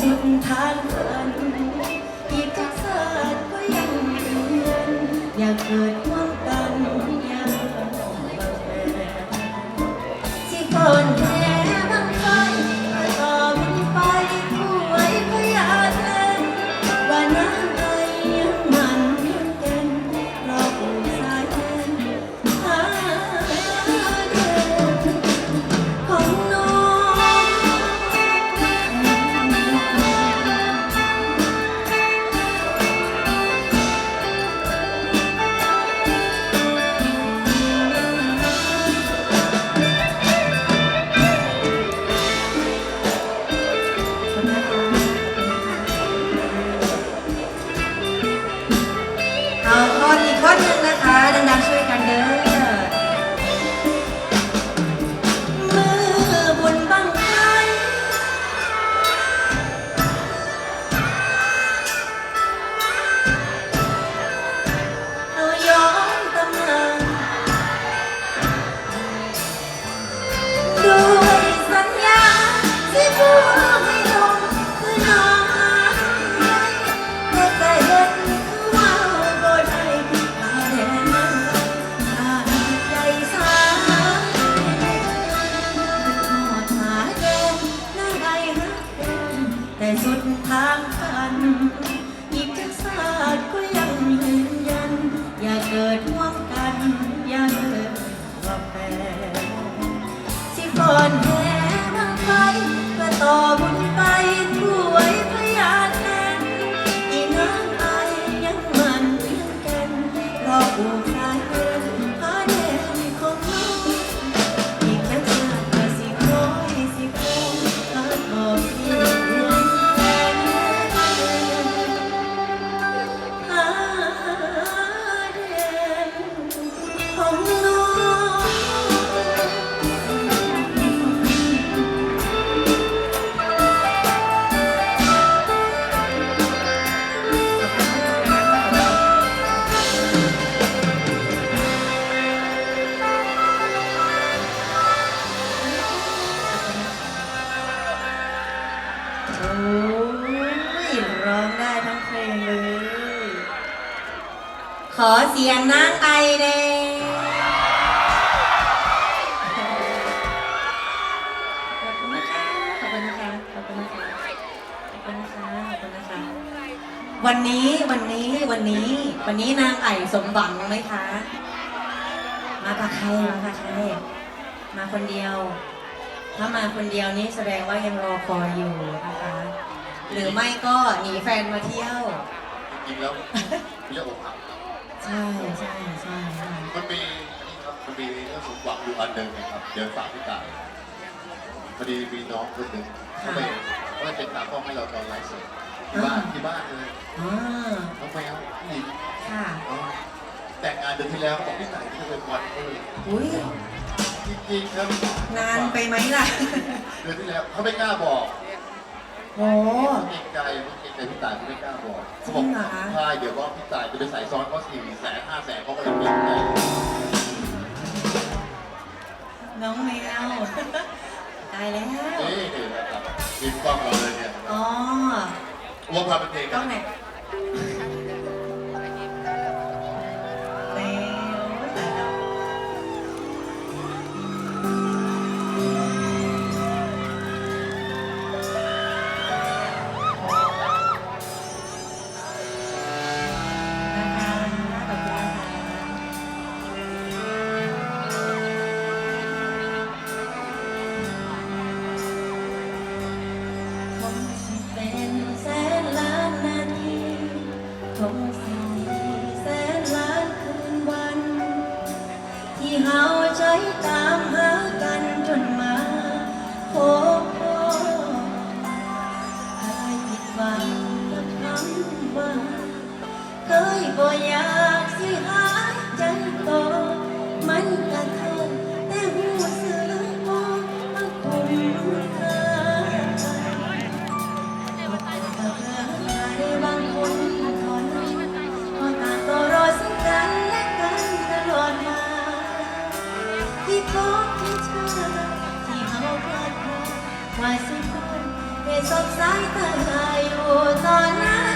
สิ้นทาง แต่สุดทางฝันอีกทักษะก็ยังยืนยัน อย่าเกิดห่วงกันอย่าเกิดว่าแฟนสิก่คน วันนี้วันนี้วันนี้ วันนี้นางไอสมหวังไหมคะ มากับใครมากับใครมาคนเดียว ถ้ามาคนเดียวนี่แสดงว่ายังรอคอยอยู่นะคะ หรือไม่ก็หนีแฟนมาเที่ยว จริงๆแล้วไม่ใช่อกหักครับใช่ใช่ใช่ใช่มันมีนี่ครับมันมีเรื่องสมหวังอยู่อันหนึ่งนะครับเดี๋ยวฝากพี่ตายพอดีมีน้องคนหนึ่งเขาไปเขาไปเป็นตากล้องให้เราตอนไลฟ์สด ที่บ้านที่บ้านเลยอ่าน้องแมวผู้หญิงค่ะอ๋อแต่งงานเดือนที่แล้วบอกพี่ตายที่จะเป็นวันเอออุ้ยจริงๆครับนานไปไหมล่ะ เดือนที่แล้วเขาไม่กล้าบอกโอ้ เขาเกรงใจเขาเกรงใจพี่ตายเขาไม่กล้าบอกเขาบอกจริงเหรอคะ ใช่เดี๋ยวว่าพี่ตายจะไปใส่ซ้อนเขาสี่แสนห้าแสนเขาก็เลยเกรงใจน้องแมวตายแล้ว นี่นะครับมีกล้องเราเลยเนี่ย อ๋อ วงพาเป็ำว่าเคยบ่อยากสิหายใจต่อมันกระทบแต่หูสึกบ่มันคุ้มค่าบางคนขอน้องขอต่างก็รอสักกันและกันตลอดมาที่พบที่เธอที่เฮาพลาดพลาดว่าสุดคนได้สบสายตาอยู่ตอนหน้น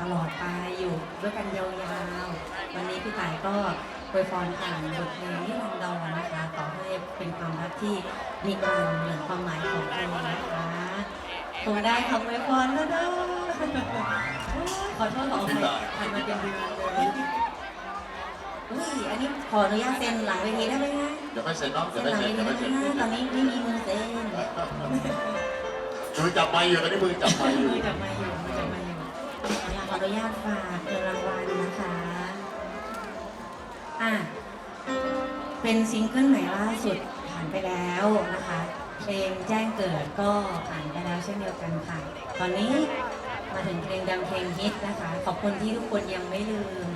ตลอดไปอยู่ด้วยกันยาวๆ วันนี้พี่ต่ายก็อวยพรผ่านบทเพลงที่รันดรนะคะ ขอให้เป็นความรักที่มีการเหมือนความหมายของเพลงนะคะคงได้คำอวยพรแล้วเด้อขอโทษขออภัยผ่านมาเป็นเดือนเลยอุ้ยอันนี้ขออนุญาตเซ็นหลังเวทีได้ไหมคะเดี๋ยวไม่เซ็นเนาะเซ็เดี๋ยนวหไม่ลังเซ็เวนเดี๋ยวไม่เซ็นทีได้ไหมตอนนี้ไม่มีมือเซ็น มือจับไม้อยู่ตอนนี้มือจับไม้อยู่มือจับมาอยู่ นุญาตฝากเงินรางวัลนะคะอะเป็นซิงเกิลใหม่ล่าสุดผ่านไปแล้วนะคะ เพลงแจ้งเกิดก็ผ่านไปแล้วเช่นเดียวกันค่ะ ตอนนี้มาถึงเพลงดังเพลงฮิตนะคะ ขอบคุณที่ทุกคนยังไม่ลืม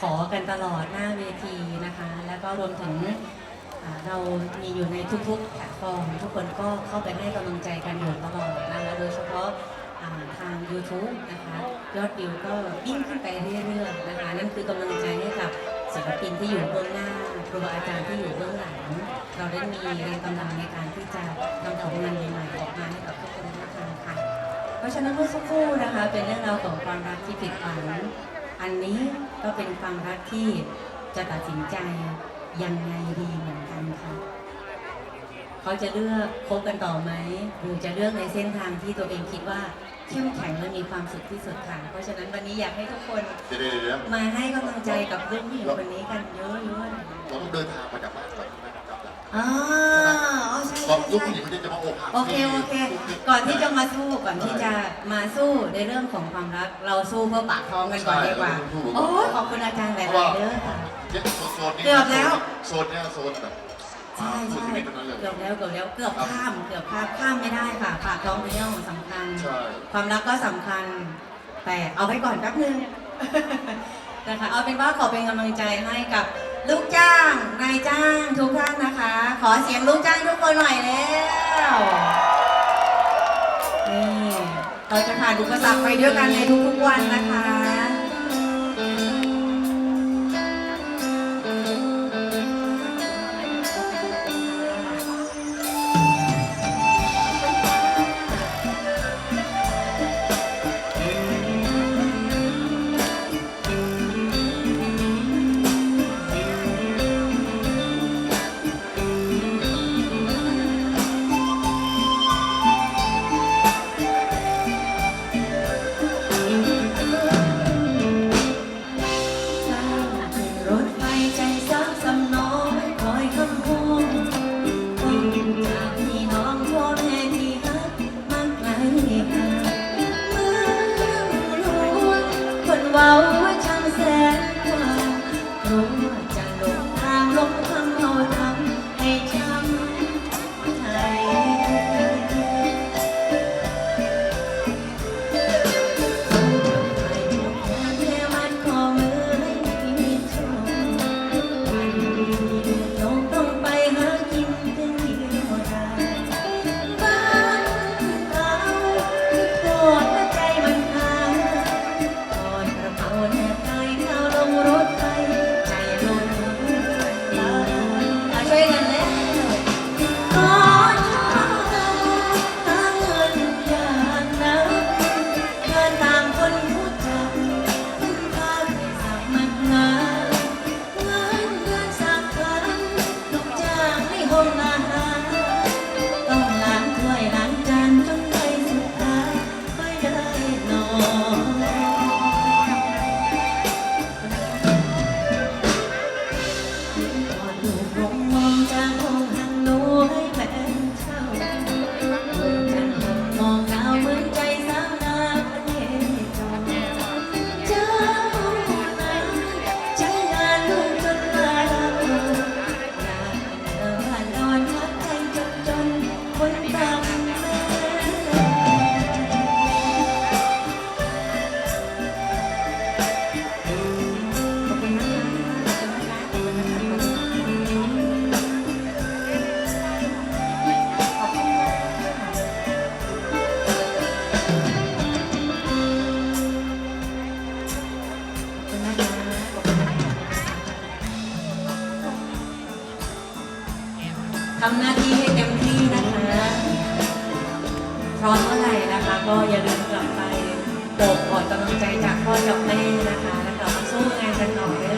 ขอกันตลอดหน้าเวทีนะคะ แล้วก็รวมถึงเรามีอยู่ในทุกๆแพลตฟอร์มทุกคนก็เข้าไปให้กำลังใจกันอยู่ตลอดนะคะโดยเฉพาะ ทาง YouTube นะคะยอดวิวก็ยิ่งขึ้นไปเรื่อยๆนะคะนั่นคือกำลังใจให้กับศิลปินที่อยู่เบื้องหน้าครูอาจารย์ที่อยู่เบื้องหลัง เราได้มีแรงกำลังในการที่จะทำผลงานใหม่ๆออกมาให้กับทุกคนได้ทำค่ะ เพราะฉะนั้นเมื่อสักครู่นะคะ เป็นเรื่องราวของความรักที่ผิดหวังอันนี้ก็เป็นความรักที่จะตัดสินใจยังไงดีเหมือนกันค่ะ เขาจะเลือกคบกันต่อไหมหรือจะเลือกในเส้นทางที่ตัวเองคิดว่าเข้มแข็งและมีความสุขที่สุดค่ะ เพราะฉะนั้นวันนี้อยากให้ทุกคนเดี๋ยวเดี๋ยวเดี๋ยวมาให้กำลังใจกับลูกผู้หญิงคนนี้กันเยอะเราต้องเดินทางมาจากบ้านก่อนใช่ไหมครับกลับๆอ๋ออ๋อใช่ก่อนใช่ลูกใช่ผู้หญิงคนนี้จะมาอกหักโอเคโอเค ก่อนที่จะมาสู้ก่อนที่จะมาสู้ในเรื่องของความรัก เราสู้เพื่อปากท้องกันก่อนดีกว่า โอ้ยขอบคุณอาจารย์หเพลายราะว่าๆเด้อค่ะ เนี่ยโซนนี้เกือบแล้ว โซนเนี้ยโซนแบบ ใช่สุดใช่ชีวิตทั้งนั้นเลยเกือบแล้วเกือบแล้วเกือบข้ามเกือบข้ามข้ามไม่ได้ค่ะปากท้องเป็นเรื่องสำคัญใช่ความรักก็สำคัญ แต่เอาไว้ก่อนแป๊บนึงนะคะเอาเป็นว่าขอเป็นกำลังใจให้กับลูกจ้างนายจ้างทุกท่านนะคะ ขอเสียงลูกจ้างทุกคนหน่อยแล้วนี่เราจะผ่านอุปสรรคไปด้วยกันในทุกๆวันนะคะ ร้อมเมื่อไหร่นะคะ ก็อย่าลืมกลับไปโบกกอดกำลังใจจากพ่อจากแม่นะคะแล้วกลับมาสู้งานกันต่อได้